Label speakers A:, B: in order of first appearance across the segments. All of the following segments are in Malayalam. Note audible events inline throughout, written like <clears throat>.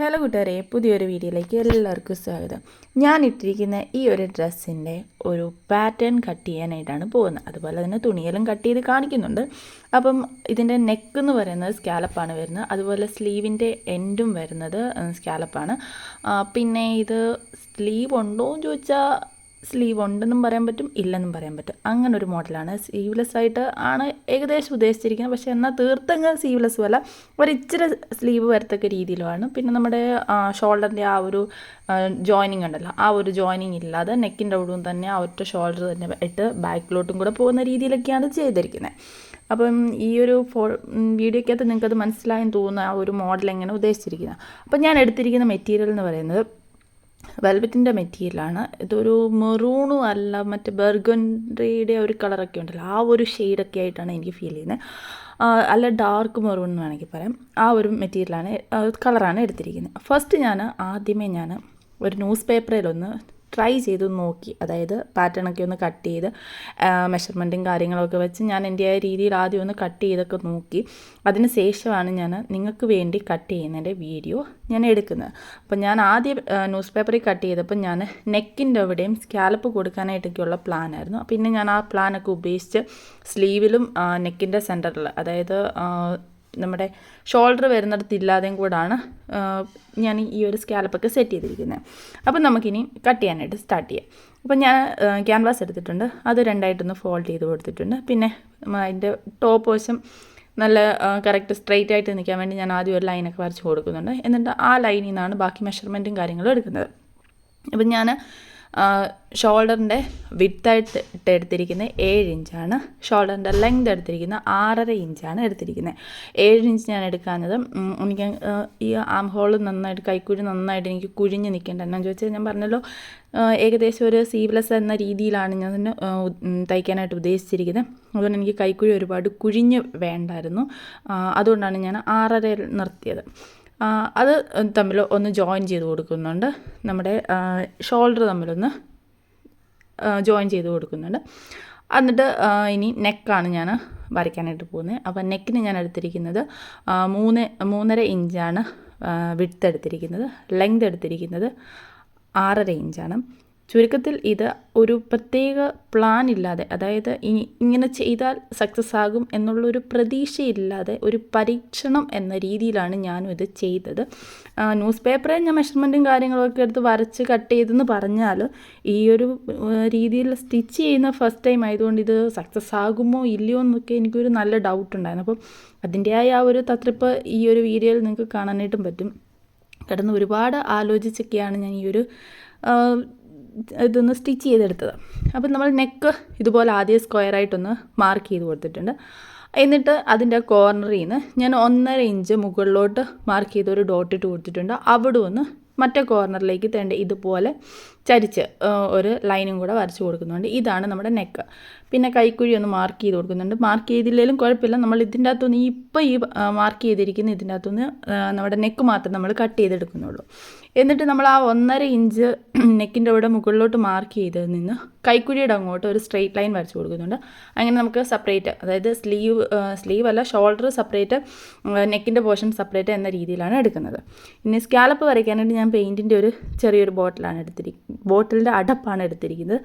A: ഹലോ കൂട്ടുകാരെ പുതിയൊരു വീഡിയോയിലേക്ക് എല്ലാവർക്കും സ്വാഗതം. ഞാൻ ഇട്ടിരിക്കുന്ന ഈ ഒരു ഡ്രസ്സിന്റെ ഒരു പാറ്റേൺ കട്ട് ചെയ്യാനായിട്ടാണ് പോകുന്നത്. അതുപോലെ തന്നെ തുണിയെല്ലാം കട്ട് ചെയ്ത് കാണിക്കുന്നുണ്ട്. അപ്പം ഇതിന്റെ നെക്ക് എന്ന് പറയുന്നത് സ്കാലപ്പാണ് വരുന്നത്. അതുപോലെ സ്ലീവിന്റെ എൻഡും വരുന്നത് സ്കാലപ്പാണ് പിന്നെ ഇത് സ്ലീവ് ഉണ്ടോ എന്ന് ചോദിച്ചാൽ സ്ലീവ് ഉണ്ടെന്നും പറയാൻ പറ്റും ഇല്ലെന്നും പറയാൻ പറ്റും. അങ്ങനെ ഒരു മോഡലാണ്. സ്ലീവ്ലെസ് ആയിട്ട് ആണ് ഏകദേശം ഉദ്ദേശിച്ചിരിക്കുന്നത്. പക്ഷേ എന്നാൽ തീർത്തങ്ങ് സ്ലീവ്ലെസ്സും അല്ല. ഒരിച്ചിരി സ്ലീവ് വരത്തക്ക രീതിയിലുമാണ്. പിന്നെ നമ്മുടെ ഷോൾഡറിന്റെ ആ ഒരു ജോയിനിങ് ഉണ്ടല്ലോ. ആ ഒരു ജോയിനിങ് ഇല്ലാതെ നെക്കിന്റെ അവിടും തന്നെ ആ ഒറ്റ ഷോൾഡർ തന്നെ ഇട്ട് ബാക്കിലോട്ടും കൂടെ പോകുന്ന രീതിയിലൊക്കെയാണ് ചെയ്തിരിക്കുന്നത്. അപ്പം ഈ ഒരു ഫോ വീഡിയോക്കകത്ത് നിങ്ങൾക്കത് മനസ്സിലായെന്ന് തോന്നുന്ന ആ ഒരു മോഡൽ എങ്ങനെ ഉദ്ദേശിച്ചിരിക്കുന്നത്. അപ്പം ഞാൻ എടുത്തിരിക്കുന്ന മെറ്റീരിയൽ എന്ന് പറയുന്നത് വെൽവെറ്റിന്റെ മെറ്റീരിയലാണ്. ഇതൊരു മെറൂണും അല്ല മറ്റേ ബർഗൻഡ്രിയുടെ ഒരു കളറൊക്കെ ഉണ്ടല്ലോ ആ ഒരു ഷെയ്ഡൊക്കെ ആയിട്ടാണ് എനിക്ക് ഫീൽ ചെയ്യുന്നത് അല്ല ഡാർക്ക് മെറൂൺ എന്ന് വേണമെങ്കിൽ പറയാം. ആ ഒരു മെറ്റീരിയലാണ് കളറാണ് എടുത്തിരിക്കുന്നത്. ഫസ്റ്റ് ഞാൻ ആദ്യമേ ഞാൻ ഒരു ന്യൂസ് പേപ്പറിലൊന്ന് ട്രൈ ചെയ്ത് നോക്കി. അതായത് പാറ്റേണൊക്കെ ഒന്ന് കട്ട് ചെയ്ത് മെഷർമെന്റും കാര്യങ്ങളൊക്കെ വെച്ച് ഞാൻ എന്റെ ആ രീതിയിൽ ആദ്യം ഒന്ന് കട്ട് ചെയ്തൊക്കെ നോക്കി. അതിന് ശേഷമാണ് ഞാൻ നിങ്ങൾക്ക് വേണ്ടി കട്ട് ചെയ്യുന്നതിന്റെ വീഡിയോ ഞാൻ എടുക്കുന്നത്. അപ്പം ഞാൻ ആദ്യം ന്യൂസ് പേപ്പറിൽ കട്ട് ചെയ്തപ്പോൾ ഞാൻ നെക്കിന്റെ അവിടെയും സ്കാലപ്പ് കൊടുക്കാനായിട്ടൊക്കെയുള്ള പ്ലാനായിരുന്നു പിന്നെ ഞാൻ ആ പ്ലാനൊക്കെ ഉപേക്ഷിച്ച് സ്ലീവിലും നെക്കിന്റെ സെന്ററിൽ അതായത് നമ്മുടെ ഷോൾഡർ വരുന്നിടത്ത് ഇല്ലാതെയും കൂടാണ് ഞാൻ ഈ ഒരു സ്കാലപ്പൊക്കെ സെറ്റ് ചെയ്തിരിക്കുന്നത് അപ്പം നമുക്കിനി കട്ട് ചെയ്യാനായിട്ട് സ്റ്റാർട്ട് ചെയ്യാം. അപ്പം ഞാൻ ക്യാൻവാസ് എടുത്തിട്ടുണ്ട്. അത് രണ്ടായിട്ടൊന്ന് ഫോൾഡ് ചെയ്ത് കൊടുത്തിട്ടുണ്ട്. പിന്നെ അതിന്റെ ടോപ്പ് വശം നല്ല കറക്റ്റ് സ്ട്രെയിറ്റ് ആയിട്ട് നിൽക്കാൻ വേണ്ടി ഞാൻ ആദ്യം ഒരു ലൈനൊക്കെ വരച്ച് കൊടുക്കുന്നുണ്ട്. എന്നിട്ട് ആ ലൈനിൽ നിന്നാണ് ബാക്കി മെഷർമെന്റും കാര്യങ്ങളും എടുക്കുന്നത്. അപ്പം ഞാൻ ഷോൾഡറിന്റെ വിത്തായിട്ട് ഇട്ട് എടുത്തിരിക്കുന്നത് ഏഴ് ഇഞ്ചാണ് ഷോൾഡറിന്റെ ലെങ്ത് എടുത്തിരിക്കുന്നത് ആറര ഇഞ്ചാണ് എടുത്തിരിക്കുന്നത് ഏഴ് ഇഞ്ച് ഞാൻ എടുക്കാഞ്ഞത് എനിക്ക് ഈ ആം ഹോൾ നന്നായിട്ട് കൈക്കുഴി നന്നായിട്ട് എനിക്ക് കുഴിഞ്ഞ് നിൽക്കേണ്ട എന്നാന്ന് ചോദിച്ചാൽ ഞാൻ പറഞ്ഞല്ലോ ഏകദേശം ഒരു സീവ്ലെസ് എന്ന രീതിയിലാണ് ഞാൻ തയ്ക്കാനായിട്ട് ഉദ്ദേശിച്ചിരിക്കുന്നത് അതുകൊണ്ട് എനിക്ക് കൈക്കുഴി ഒരുപാട് കുഴിഞ്ഞ് വേണ്ടായിരുന്നു. അതുകൊണ്ടാണ് ഞാൻ ആറര നിർത്തിയത്. അത് തമ്മിൽ ഒന്ന് ജോയിൻ ചെയ്ത് കൊടുക്കുന്നുണ്ട്. നമ്മുടെ ഷോൾഡർ തമ്മിലൊന്ന് ജോയിൻ ചെയ്ത് കൊടുക്കുന്നുണ്ട്. എന്നിട്ട് ഇനി നെക്കാണ് ഞാൻ വരയ്ക്കാനായിട്ട് പോകുന്നത്. അപ്പോൾ നെക്കിന് ഞാൻ എടുത്തിരിക്കുന്നത് മൂന്ന് മൂന്നര ഇഞ്ചാണ് വിട്ത് എടുത്തിരിക്കുന്നത് ലെങ്ത് എടുത്തിരിക്കുന്നത് ആറര ഇഞ്ചാണ് ചുരുക്കത്തിൽ ഇത് ഒരു പ്രത്യേക പ്ലാൻ ഇല്ലാതെ അതായത് ഇനി ഇങ്ങനെ ചെയ്താൽ സക്സസ് ആകും എന്നുള്ളൊരു പ്രതീക്ഷയില്ലാതെ ഒരു പരീക്ഷണം എന്ന രീതിയിലാണ് ഞാനും ഇത് ചെയ്തത്. ന്യൂസ് പേപ്പറിൽ ഞാൻ മെഷർമെന്റും കാര്യങ്ങളൊക്കെ എടുത്ത് വരച്ച് കട്ട് ചെയ്തെന്ന് പറഞ്ഞാൽ ഈ ഒരു രീതിയിൽ സ്റ്റിച്ച് ചെയ്യുന്ന ഫസ്റ്റ് ടൈം ആയതുകൊണ്ട് ഇത് സക്സസ് ആകുമോ ഇല്ലയോ എന്നൊക്കെ എനിക്കൊരു നല്ല ഡൗട്ട് ഉണ്ടായിരുന്നു. അപ്പം അതിന്റെതായ ആ ഒരു തത്രിപ്പ് ഈ ഒരു വീഡിയോയിൽ നിങ്ങൾക്ക് കാണാനായിട്ടും പറ്റും. കിടന്ന് ഒരുപാട് ആലോചിച്ചൊക്കെയാണ് ഞാൻ ഈ ഒരു ഇതൊന്ന് സ്റ്റിച്ച് ചെയ്തെടുത്തത്. അപ്പം നമ്മൾ നെക്ക് ഇതുപോലെ ആദ്യം സ്ക്വയറായിട്ടൊന്ന് മാർക്ക് ചെയ്ത് കൊടുത്തിട്ടുണ്ട്. എന്നിട്ട് അതിന്റെ കോർണറിൽ നിന്ന് ഞാൻ ഒന്നര ഇഞ്ച് മുകളിലോട്ട് മാർക്ക് ചെയ്ത് ഒരു ഡോട്ട് ഇട്ട് കൊടുത്തിട്ടുണ്ട്. അവിടെ ഒന്ന് മറ്റേ കോർണറിലേക്ക് തേണ്ട ഇതുപോലെ ചരിച്ച് ഒരു ലൈനും കൂടെ വരച്ച് കൊടുക്കുന്നുണ്ട്. ഇതാണ് നമ്മുടെ നെക്ക് പിന്നെ കൈക്കുഴി ഒന്ന് മാർക്ക് ചെയ്ത് കൊടുക്കുന്നുണ്ട്. മാർക്ക് ചെയ്തില്ലെങ്കിലും കുഴപ്പമില്ല. നമ്മൾ ഇതിന്റെ അകത്തുനിന്ന് ഇപ്പോൾ ഈ മാർക്ക് ചെയ്തിരിക്കുന്ന ഇതിന്റെ അകത്തുനിന്ന് നമ്മുടെ നെക്ക് മാത്രം നമ്മൾ കട്ട് ചെയ്തെടുക്കുന്നുള്ളൂ. എന്നിട്ട് നമ്മൾ ആ ഒന്നര ഇഞ്ച് നെക്കിന്റെ അവിടെ മുകളിലോട്ട് മാർക്ക് ചെയ്ത് നിന്ന് കൈക്കുഴിയുടെ അങ്ങോട്ട് ഒരു സ്ട്രെയിറ്റ് ലൈൻ വരച്ച് കൊടുക്കുന്നുണ്ട്. അങ്ങനെ നമുക്ക് സെപ്പറേറ്റ് അതായത് സ്ലീവ് സ്ലീവ് അല്ല ഷോൾഡർ സെപ്പറേറ്റ് നെക്കിന്റെ പോർഷൻ സെപ്പറേറ്റ് എന്ന രീതിയിലാണ് എടുക്കുന്നത്. ഇനി സ്കാലപ്പ് വരയ്ക്കാനായിട്ട് ഞാൻ പെയിന്റിന്റെ ഒരു ചെറിയൊരു ബോട്ടിലാണ് എടുത്തിരിക്കുന്നത് ബോട്ടിലിന്റെ അടപ്പാണ് എടുത്തിരിക്കുന്നത്.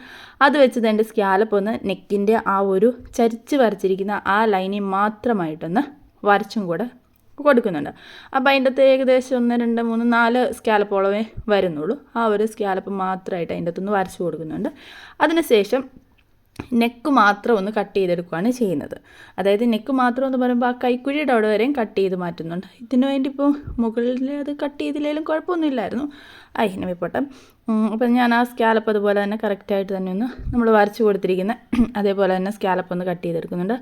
A: അത് വെച്ച് എന്റെ സ്കാലപ്പ് ഒന്ന് നെക്കിന്റെ ആ ഒരു ചരിച്ച് വരച്ചിരിക്കുന്ന ആ ലൈനിൽ മാത്രമായിട്ടൊന്ന് വരച്ചും കൂടെ കൊടുക്കുന്നുണ്ട്. അപ്പോൾ അതിന്റെ അകത്ത് ഏകദേശം ഒന്ന് രണ്ട് മൂന്ന് നാല് സ്കാലപ്പോളമേ വരുന്നുള്ളൂ. ആ ഒരു സ്കാലപ്പ് മാത്രമായിട്ട് അതിന്റെ അകത്തുനിന്ന് വരച്ച് കൊടുക്കുന്നുണ്ട്. അതിനുശേഷം നെക്ക് മാത്രം ഒന്ന് കട്ട് ചെയ്തെടുക്കുകയാണ് ചെയ്യുന്നത്. അതായത് നെക്ക് മാത്രം എന്ന് പറയുമ്പോൾ ആ കൈക്കുഴിയുടെ അവിടെ വരെയും കട്ട് ചെയ്ത് മാറ്റുന്നുണ്ട്. ഇതിനു വേണ്ടി ഇപ്പോൾ മുകളിൽ അത് കട്ട് ചെയ്തില്ലെങ്കിലും കുഴപ്പമൊന്നുമില്ലായിരുന്നു. അതിനെ പോട്ടെ. അപ്പം ഞാൻ ആ സ്കാലപ്പ് അതുപോലെ തന്നെ കറക്റ്റായിട്ട് തന്നെ ഒന്ന് നമ്മൾ വരച്ച് കൊടുത്തിരിക്കുന്ന അതേപോലെ തന്നെ സ്കാലപ്പ് ഒന്ന് കട്ട് ചെയ്തെടുക്കുന്നുണ്ട്.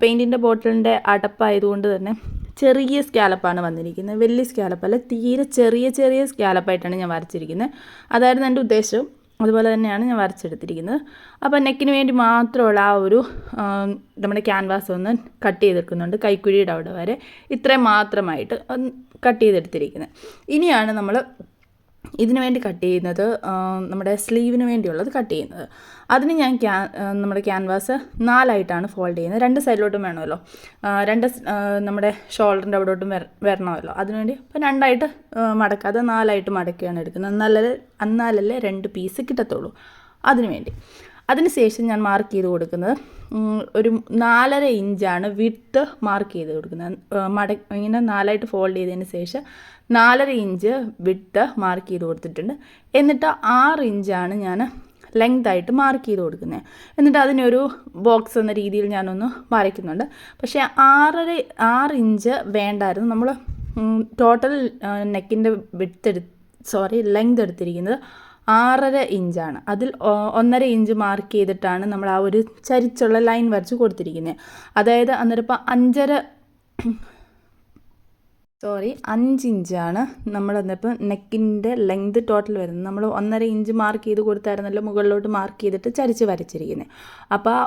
A: പെയിന്റിന്റെ ബോട്ടിലിന്റെ അടപ്പായതുകൊണ്ട് തന്നെ ചെറിയ സ്കാലപ്പാണ് വന്നിരിക്കുന്നത്. വലിയ സ്കാലപ്പല്ല തീരെ ചെറിയ ചെറിയ സ്കാലപ്പായിട്ടാണ് ഞാൻ വരച്ചിരിക്കുന്നത്. അതായിരുന്നു എന്റെ ഉദ്ദേശം. അതുപോലെ തന്നെയാണ് ഞാൻ വരച്ചെടുത്തിരിക്കുന്നത്. അപ്പോൾ നെക്കിന് വേണ്ടി മാത്രമുള്ള ആ ഒരു നമ്മുടെ ക്യാൻവാസ് ഒന്ന് കട്ട് ചെയ്തെടുക്കുന്നുണ്ട്. കൈക്കുഴിയുടെ അവിടെ വരെ ഇത്രയും മാത്രമായിട്ട് കട്ട് ചെയ്തെടുത്തിരിക്കുന്നത്. ഇനിയാണ് നമ്മൾ ഇതിന് വേണ്ടി കട്ട് ചെയ്യുന്നത് നമ്മുടെ സ്ലീവിന് വേണ്ടിയുള്ളത് കട്ട് ചെയ്യുന്നത്. അതിന് ഞാൻ ക്യാ നമ്മുടെ ക്യാൻവാസ് നാലായിട്ടാണ് ഫോൾഡ് ചെയ്യുന്നത്. രണ്ട് സൈഡിലോട്ടും വേണമല്ലോ. രണ്ട് നമ്മുടെ ഷോൾഡറിന്റെ അവിടോട്ടും വര വരണമല്ലോ. അതിനുവേണ്ടി ഇപ്പം രണ്ടായിട്ട് മടക്കാതെ നാലായിട്ട് മടക്കുകയാണ് എടുക്കുന്നത്. എന്നാലല്ലേ എന്നാലല്ലേ രണ്ട് പീസ് കിട്ടത്തുള്ളൂ. അതിന് വേണ്ടി. അതിനുശേഷം ഞാൻ മാർക്ക് ചെയ്ത് കൊടുക്കുന്നത് ഒരു നാലര ഇഞ്ചാണ് വിട്ട് മാർക്ക് ചെയ്ത് കൊടുക്കുന്നത്. മട ഇങ്ങനെ നാലായിട്ട് ഫോൾഡ് ചെയ്തതിന് ശേഷം നാലര ഇഞ്ച് വിട്ട് മാർക്ക് ചെയ്ത് കൊടുത്തിട്ടുണ്ട്. എന്നിട്ട് ആറ് ഇഞ്ചാണ് ഞാൻ ലെങ്ത് ആയിട്ട് മാർക്ക് ചെയ്ത് കൊടുക്കുന്നത്. എന്നിട്ട് അതിനൊരു ബോക്സ് എന്ന രീതിയിൽ ഞാനൊന്ന് വരയ്ക്കുന്നുണ്ട്. പക്ഷേ ആറര ആറ് ഇഞ്ച് വേണ്ടായിരുന്നു. നമ്മൾ ടോട്ടൽ നെക്കിന്റെ വിട്ട് എടു സോറി ലെങ്ത് എടുത്തിരിക്കുന്നത് ആറര ഇഞ്ചാണ്. അതിൽ ഒന്നര ഇഞ്ച് മാർക്ക് ചെയ്തിട്ടാണ് നമ്മൾ ആ ഒരു ചരിച്ചുള്ള ലൈൻ വരച്ച് കൊടുത്തിരിക്കുന്നത് അതായത് അന്നേരം ഇപ്പം അഞ്ചര <coughs> സോറി അഞ്ച് ഇഞ്ചാണ് നമ്മൾ എന്നിപ്പോൾ നെക്കിന്റെ ലെങ്ത് ടോട്ടൽ വരുന്നത്. നമ്മൾ ഒന്നര ഇഞ്ച് മാർക്ക് ചെയ്ത് കൊടുത്തായിരുന്നല്ലോ മുകളിലോട്ട് മാർക്ക് ചെയ്തിട്ട് ചരിച്ച് വരച്ചിരിക്കുന്നത് അപ്പോൾ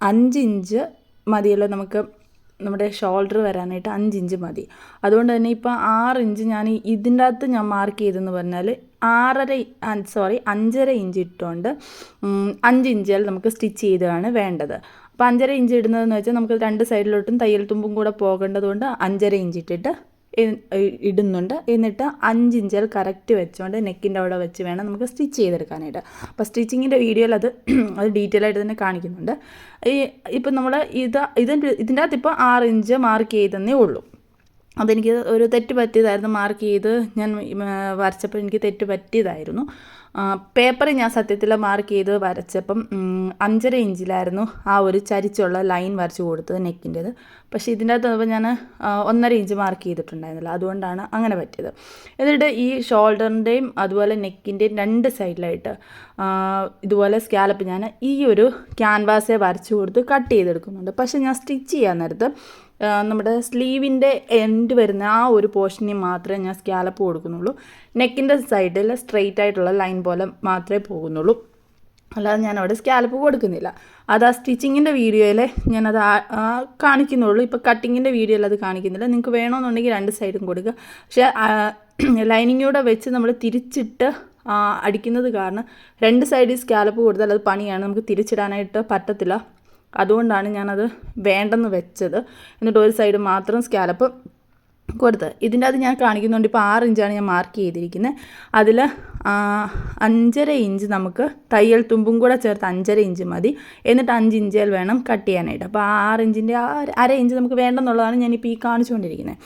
A: അഞ്ച് ഇഞ്ച് മതിയല്ലോ നമുക്ക് നമ്മുടെ ഷോൾഡർ വരാനായിട്ട് അഞ്ച് ഇഞ്ച് മതി. അതുകൊണ്ട് തന്നെ ഇപ്പോൾ ആറ് ഇഞ്ച് ഞാൻ ഇതിന്റെ അകത്ത് ഞാൻ മാർക്ക് ചെയ്തെന്ന് പറഞ്ഞാൽ ആറര സോറി അഞ്ചര ഇഞ്ച് ഇട്ടുകൊണ്ട് അഞ്ച് ഇഞ്ചിൽ നമുക്ക് സ്റ്റിച്ച് ചെയ്താണ് വേണ്ടത്. അപ്പോൾ അഞ്ചര ഇഞ്ച് ഇടുന്നതെന്ന് വെച്ചാൽ നമുക്ക് രണ്ട് സൈഡിലോട്ടും തയ്യൽ തുമ്പും കൂടെ പോകേണ്ടതുകൊണ്ട് അഞ്ചര ഇഞ്ച് ഇട്ടിട്ട് ഇടുന്നുണ്ട്. എന്നിട്ട് അഞ്ച് ഇഞ്ചിൽ കറക്റ്റ് വെച്ചുകൊണ്ട് നെക്കിന്റെ അവിടെ വെച്ച് വേണം നമുക്ക് സ്റ്റിച്ച് ചെയ്തെടുക്കാനായിട്ട്. അപ്പോൾ സ്റ്റിച്ചിങ്ങിന്റെ വീഡിയോയിൽ അത് <clears throat> അത് ഡീറ്റെയിൽ ആയിട്ട് തന്നെ കാണിക്കുന്നുണ്ട്. ഈ ഇപ്പം നമ്മൾ ഇത് ഇതിന്റെ ഇതിന്റെ അകത്ത് ഇപ്പോൾ ആറ് ഇഞ്ച് മാർക്ക് ചെയ്തെന്നേ ഉള്ളൂ. അതെനിക്ക് ഒരു തെറ്റ് പറ്റിയതായിരുന്നു മാർക്ക് ചെയ്ത് ഞാൻ വരച്ചപ്പോൾ എനിക്ക് തെറ്റ് പറ്റിയതായിരുന്നു. പേപ്പറിൽ ഞാൻ സത്യത്തിൽ മാർക്ക് ചെയ്ത് വരച്ചപ്പം അഞ്ചര ഇഞ്ചിലായിരുന്നു ആ ഒരു ചരിച്ചുള്ള ലൈൻ വരച്ച് കൊടുത്തത് നെക്കിന്റേത്. പക്ഷേ ഇതിന്റെ അകത്ത് ഞാൻ ഒന്നര ഇഞ്ച് മാർക്ക് ചെയ്തിട്ടുണ്ടായിരുന്നില്ല. അതുകൊണ്ടാണ് അങ്ങനെ പറ്റിയത്. എന്നിട്ട് ഈ ഷോൾഡറിന്റെയും അതുപോലെ നെക്കിന്റെയും രണ്ട് സൈഡിലായിട്ട് ഇതുപോലെ സ്കാലപ്പ് ഞാൻ ഈ ഒരു ക്യാൻവാസെ വരച്ച് കൊടുത്ത് കട്ട് ചെയ്തെടുക്കുന്നുണ്ട്. പക്ഷേ ഞാൻ സ്റ്റിച്ച് ചെയ്യാൻ നേരത്ത് നമ്മുടെ സ്ലീവിന്റെ എൻഡ് വരുന്ന ആ ഒരു പോർഷനിൽ മാത്രമേ ഞാൻ സ്കാലപ്പ് കൊടുക്കുന്നുള്ളൂ. നെക്കിന്റെ സൈഡിൽ സ്ട്രെയിറ്റ് ആയിട്ടുള്ള ലൈൻ പോലെ മാത്രമേ പോകുന്നുള്ളൂ. അല്ലാതെ ഞാൻ അവിടെ സ്കാലപ്പ് കൊടുക്കുന്നില്ല. അത് ആ സ്റ്റിച്ചിങ്ങിന്റെ വീഡിയോയിൽ ഞാനത് കാണിക്കുന്നുള്ളൂ. ഇപ്പോൾ കട്ടിങ്ങിന്റെ വീഡിയോയിൽ അത് കാണിക്കുന്നില്ല. നിങ്ങൾക്ക് വേണമെന്നുണ്ടെങ്കിൽ രണ്ട് സൈഡും കൊടുക്കുക. പക്ഷേ ലൈനിങ്ങൂടെ വെച്ച് നമ്മൾ തിരിച്ചിട്ട് അടിക്കുന്നത് കാരണം രണ്ട് സൈഡിൽ സ്കാലപ്പ് കൊടുത്താൽ അത് പണിയാണ്. നമുക്ക് തിരിച്ചിടാനായിട്ട് പറ്റത്തില്ല. അതുകൊണ്ടാണ് ഞാനത് വേണ്ടെന്ന് വെച്ചത്. എന്നിട്ട് ഒരു സൈഡ് മാത്രം സ്കാലപ്പ് കൊടുത്തത് ഇതിന്റെ അത് ഞാൻ കാണിക്കുന്നുണ്ട്. ഇപ്പോൾ ആറ് ഇഞ്ചാണ് ഞാൻ മാർക്ക് ചെയ്തിരിക്കുന്നത് അതിൽ അഞ്ചര ഇഞ്ച് നമുക്ക് തയ്യൽ തുമ്പും കൂടെ ചേർത്ത് അഞ്ചര ഇഞ്ച് മതി. എന്നിട്ട് അഞ്ച് ഇഞ്ചിൽ വേണം കട്ട് ചെയ്യാനായിട്ട്. അപ്പോൾ ആ ആറ് ഇഞ്ചിന്റെ ആ അര ഇഞ്ച് നമുക്ക് വേണ്ടെന്നുള്ളതാണ് ഞാനിപ്പോൾ ഈ കാണിച്ചുകൊണ്ടിരിക്കുന്നത്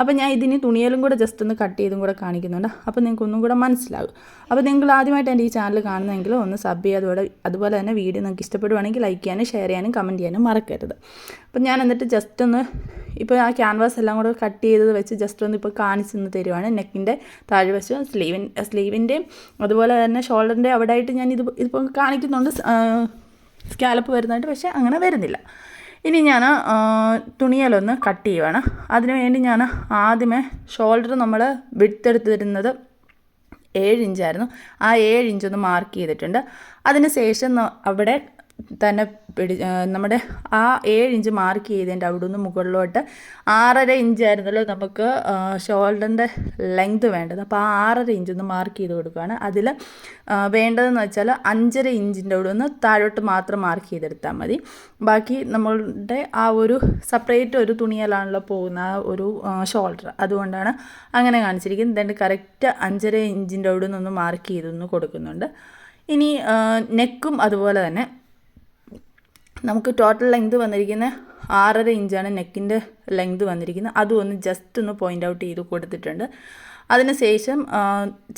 A: അപ്പോൾ ഞാൻ ഇതിന് തുണിയിലും കൂടെ ജസ്റ്റ് ഒന്ന് കട്ട് ചെയ്തും കൂടെ കാണിക്കുന്നുണ്ട്. അപ്പോൾ നിങ്ങൾക്ക് ഒന്നും കൂടെ മനസ്സിലാകും. അപ്പോൾ നിങ്ങൾ ആദ്യമായിട്ട് എന്റെ ഈ ചാനൽ കാണുന്നതെങ്കിൽ ഒന്ന് സബ് ചെയ്യുക. അതുപോലെ അതുപോലെ തന്നെ വീഡിയോ നിങ്ങൾക്ക് ഇഷ്ടപ്പെടുവാണെങ്കിൽ ലൈക്ക് ചെയ്യാനും ഷെയർ ചെയ്യാനും കമന്റ് ചെയ്യാനും മറക്കരുത്. അപ്പോൾ ഞാൻ എന്നിട്ട് ജസ്റ്റ് ഒന്ന് ഇപ്പോൾ ആ ക്യാൻവാസ് എല്ലാം കൂടെ കട്ട് ചെയ്തത് വെച്ച് ജസ്റ്റ് ഒന്ന് ഇപ്പോൾ കാണിച്ചു തന്ന് തരുവാണ്. നെക്കിന്റെ താഴ്വശവും സ്ലീവിൻ സ്ലീവിന്റെയും അതുപോലെ തന്നെ ഷോൾഡറിന്റെ അവിടെ ആയിട്ട് ഞാൻ ഇത് ഇതിപ്പോൾ കാണിക്കുന്നുണ്ട്. സ്കാലപ്പ് വരുന്നതായിട്ട് പക്ഷേ അങ്ങനെ വരുന്നില്ല. ഇനി ഞാൻ തുണിയിലൊന്ന് കട്ട് ചെയ്യുവാണ്. അതിനുവേണ്ടി ഞാൻ ആദ്യമേ ഷോൾഡർ നമ്മൾ വിട്ടെടുത്തിരുന്നത് ഏഴ് ഇഞ്ചായിരുന്നു. ആ ഏഴ് ഇഞ്ചൊന്ന് മാർക്ക് ചെയ്തിട്ടുണ്ട്. അതിന് ശേഷം അവിടെ തന്നെ പിടി നമ്മുടെ ആ ഏഴ് ഇഞ്ച് മാർക്ക് ചെയ്തതിന്റെ അവിടെ നിന്ന് മുകളിലോട്ട് ആറര ഇഞ്ചായിരുന്നല്ലോ നമുക്ക് ഷോൾഡറിന്റെ ലെങ്ത് വേണ്ടത്. അപ്പോൾ ആ ആറര ഇഞ്ച് ഒന്ന് മാർക്ക് ചെയ്ത് കൊടുക്കുകയാണ്. അതിൽ വേണ്ടതെന്ന് വെച്ചാൽ അഞ്ചര ഇഞ്ചിന്റെ അവിടെ നിന്ന് താഴോട്ട് മാത്രം മാർക്ക് ചെയ്തെടുത്താൽ മതി. ബാക്കി നമ്മളുടെ ആ ഒരു സെപ്പറേറ്റ് ഒരു തുണിയിലാണല്ലോ പോകുന്ന ആ ഒരു ഷോൾഡർ അതുകൊണ്ടാണ് അങ്ങനെ കാണിച്ചിരിക്കുന്നത്. ഇതുകൊണ്ട് കറക്റ്റ് അഞ്ചര ഇഞ്ചിന്റെ അവിടെ നിന്നൊന്ന് മാർക്ക് ചെയ്തൊന്ന് കൊടുക്കുന്നുണ്ട്. ഇനി നെക്കും അതുപോലെ തന്നെ നമുക്ക് ടോട്ടൽ ലെങ്ത് വന്നിരിക്കുന്ന ആറര ഇഞ്ചാണ് നെക്കിന്റെ ലെങ്ത് വന്നിരിക്കുന്നത്. അതും ഒന്ന് ജസ്റ്റ് ഒന്ന് പോയിന്റ് ഔട്ട് ചെയ്ത് കൊടുത്തിട്ടുണ്ട്. അതിനുശേഷം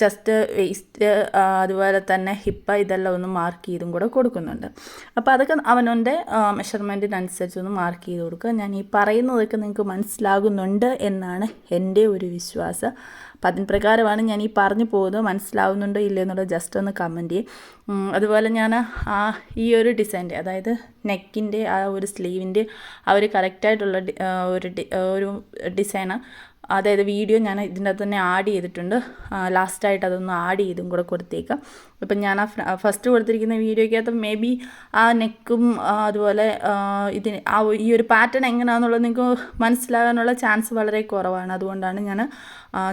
A: ജസ്റ്റ് വേസ്റ്റ് അതുപോലെ തന്നെ ഹിപ്പ ഇതെല്ലാം ഒന്ന് മാർക്ക് ചെയ്തും കൂടെ കൊടുക്കുന്നുണ്ട്. അപ്പോൾ അതൊക്കെ അവനവന്റെ മെഷർമെന്റിനനുസരിച്ച് ഒന്ന് മാർക്ക് ചെയ്ത് കൊടുക്കുക. ഞാൻ ഈ പറയുന്നതൊക്കെ നിങ്ങൾക്ക് മനസ്സിലാകുന്നുണ്ട് എന്നാണ് എന്റെ ഒരു വിശ്വാസം. അപ്പം അതിന് പ്രകാരമാണ് ഞാൻ ഈ പറഞ്ഞു പോകുന്നത്. മനസ്സിലാവുന്നുണ്ടോ ഇല്ലയോ എന്നുള്ളത് ജസ്റ്റ് ഒന്ന് കമന്റ് ചെയ്യും. അതുപോലെ ഞാൻ ആ ഈ ഒരു ഡിസൈന്റെ അതായത് നെക്കിന്റെ ആ ഒരു സ്ലീവിന്റെ ആ ഒരു കറക്റ്റായിട്ടുള്ള ഒരു ഒരു ഡിസൈന് അതായത് വീഡിയോ ഞാൻ ഇതിന്റെ അകത്ത് തന്നെ ആഡ് ചെയ്തിട്ടുണ്ട്. ലാസ്റ്റായിട്ട് അതൊന്ന് ആഡ് ചെയ്തും കൂടെ കൊടുത്തേക്കാം. ഇപ്പം ഞാൻ ആ ഫസ്റ്റ് കൊടുത്തിരിക്കുന്ന വീഡിയോയ്ക്കകത്ത് മേ ബി ആ നെക്കും അതുപോലെ ഇതിന് ആ ഈ ഒരു പാറ്റേൺ എങ്ങനെയാണെന്നുള്ളത് നിങ്ങൾക്ക് മനസ്സിലാകാനുള്ള ചാൻസ് വളരെ കുറവാണ്. അതുകൊണ്ടാണ് ഞാൻ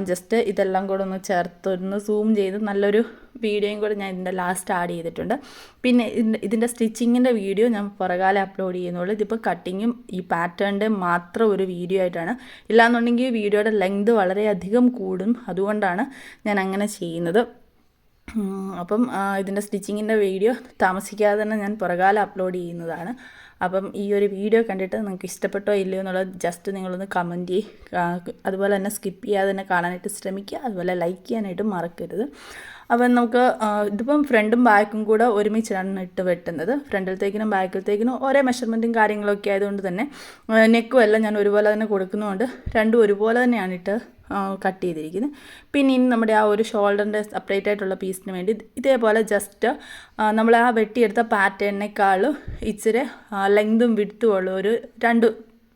A: ജസ്റ്റ് ഇതെല്ലാം കൂടെ ഒന്ന് ചേർത്ത് ഒന്ന് സൂം ചെയ്ത് നല്ലൊരു വീഡിയോയും കൂടെ ഞാൻ ഇതിന്റെ ലാസ്റ്റ് ആഡ് ചെയ്തിട്ടുണ്ട്. പിന്നെ ഇതിന്റെ സ്റ്റിച്ചിങ്ങിന്റെ വീഡിയോ ഞാൻ പുറകാലം അപ്ലോഡ് ചെയ്യുന്നുള്ളൂ. ഇതിപ്പോൾ കട്ടിങ്ങും ഈ പാറ്റേണിന്റെ മാത്രം ഒരു വീഡിയോ ആയിട്ടാണ്. ഇല്ലാന്നുണ്ടെങ്കിൽ വീഡിയോയുടെ ലെങ്ത് വളരെയധികം കൂടും. അതുകൊണ്ടാണ് ഞാൻ അങ്ങനെ ചെയ്യുന്നത്. അപ്പം ഇതിന്റെ സ്റ്റിച്ചിങ്ങിന്റെ വീഡിയോ താമസിക്കാതെ തന്നെ ഞാൻ പുറകാലം അപ്ലോഡ് ചെയ്യുന്നതാണ്. അപ്പം ഈ ഒരു വീഡിയോ കണ്ടിട്ട് നിങ്ങൾക്ക് ഇഷ്ടപ്പെട്ടോ ഇല്ലയോ എന്നുള്ളത് ജസ്റ്റ് നിങ്ങളൊന്ന് കമന്റ് അതുപോലെ തന്നെ സ്കിപ്പ് ചെയ്യാതെ തന്നെ കാണാനായിട്ട് ശ്രമിക്കുക. അതുപോലെ ലൈക്ക് ചെയ്യാനായിട്ടും മറക്കരുത്. അപ്പം നമുക്ക് ഇതിപ്പം ഫ്രണ്ടും ബാക്കും കൂടെ ഒരുമിച്ചാണ് ഇട്ട് വെട്ടുന്നത്. ഫ്രണ്ടിലത്തേക്കിനും ബാക്കിലത്തേക്കിനും ഒരേ മെഷർമെന്റും കാര്യങ്ങളൊക്കെ ആയതുകൊണ്ട് തന്നെ നെക്കും എല്ലാം ഞാൻ ഒരുപോലെ തന്നെ കൊടുക്കുന്നതുകൊണ്ട് രണ്ടും ഒരുപോലെ തന്നെയാണ് ഇട്ട് കട്ട് ചെയ്തിരിക്കുന്നത്. പിന്നെ ഇനി നമ്മുടെ ആ ഒരു ഷോൾഡറിന്റെ സെപ്പറേറ്റ് ആയിട്ടുള്ള പീസിന് വേണ്ടി ഇതേപോലെ ജസ്റ്റ് നമ്മൾ ആ വെട്ടിയെടുത്ത പാറ്റേണിനേക്കാളും ഇച്ചിരി ലെങ്തും വിടുത്തും ഉള്ള ഒരു രണ്ട്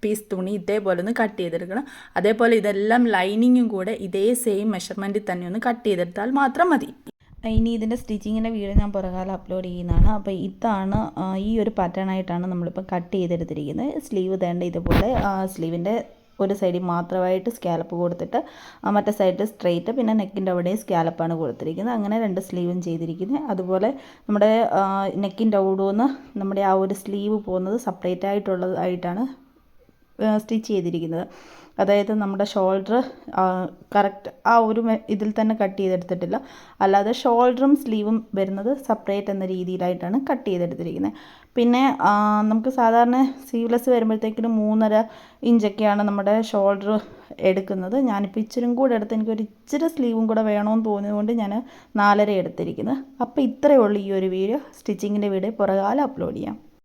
A: പീസ് തുണി ഇതേപോലെ ഒന്ന് കട്ട് ചെയ്തെടുക്കണം. അതേപോലെ ഇതെല്ലാം ലൈനിങ്ങും കൂടെ ഇതേ സെയിം മെഷർമെന്റിൽ തന്നെ ഒന്ന് കട്ട് ചെയ്തെടുത്താൽ മാത്രം മതി.
B: ഇനി ഇതിന്റെ സ്റ്റിച്ചിങ്ങിന്റെ വീഡിയോ ഞാൻ പുറകാലം അപ്ലോഡ് ചെയ്യുന്നതാണ്. അപ്പോൾ ഇതാണ് ഈ ഒരു പാറ്റേൺ ആയിട്ടാണ് നമ്മളിപ്പോൾ കട്ട് ചെയ്തെടുത്തിരിക്കുന്നത്. സ്ലീവ് തേണ്ട ഇതുപോലെ സ്ലീവിന്റെ ഒരു സൈഡിൽ മാത്രമായിട്ട് സ്കാലപ്പ് കൊടുത്തിട്ട് മറ്റേ സൈഡിൽ സ്ട്രെയിറ്റ് പിന്നെ നെക്കിന്റെ അവിടെയും സ്കാലപ്പാണ് കൊടുത്തിരിക്കുന്നത്. അങ്ങനെ രണ്ട് സ്ലീവും ചെയ്തിരിക്കുന്നത്. അതുപോലെ നമ്മുടെ നെക്കിന്റെ അവിടുന്ന് നമ്മുടെ ആ ഒരു സ്ലീവ് പോകുന്നത് സെപ്പറേറ്റ് ആയിട്ടുള്ളതായിട്ടാണ് സ്റ്റിച്ച് ചെയ്തിരിക്കുന്നത്. അതായത് നമ്മുടെ ഷോൾഡർ കറക്റ്റ് ആ ഒരു ഇതിൽ തന്നെ കട്ട് ചെയ്തെടുത്തിട്ടില്ല. അല്ലാതെ ഷോൾഡറും സ്ലീവും വരുന്നത് സെപ്പറേറ്റ് എന്ന രീതിയിലായിട്ടാണ് കട്ട് ചെയ്തെടുത്തിരിക്കുന്നത്. പിന്നെ നമുക്ക് സാധാരണ സ്ലീവ്ലെസ് വരുമ്പോഴത്തേക്കിനും മൂന്നര ഇഞ്ചൊക്കെയാണ് നമ്മുടെ ഷോൾഡർ എടുക്കുന്നത്. ഞാനിപ്പോൾ ഇച്ചിരും കൂടെ എടുത്ത് എനിക്കൊരു ഇച്ചിരി സ്ലീവും കൂടെ വേണമെന്ന് തോന്നിയതുകൊണ്ട് ഞാൻ നാലര എടുത്തിരിക്കുന്നത്. അപ്പോൾ ഇത്രയേ ഉള്ളൂ ഈ ഒരു വീഡിയോ. സ്റ്റിച്ചിങ്ങിന്റെ വീഡിയോ പുറകാലം അപ്ലോഡ് ചെയ്യാം.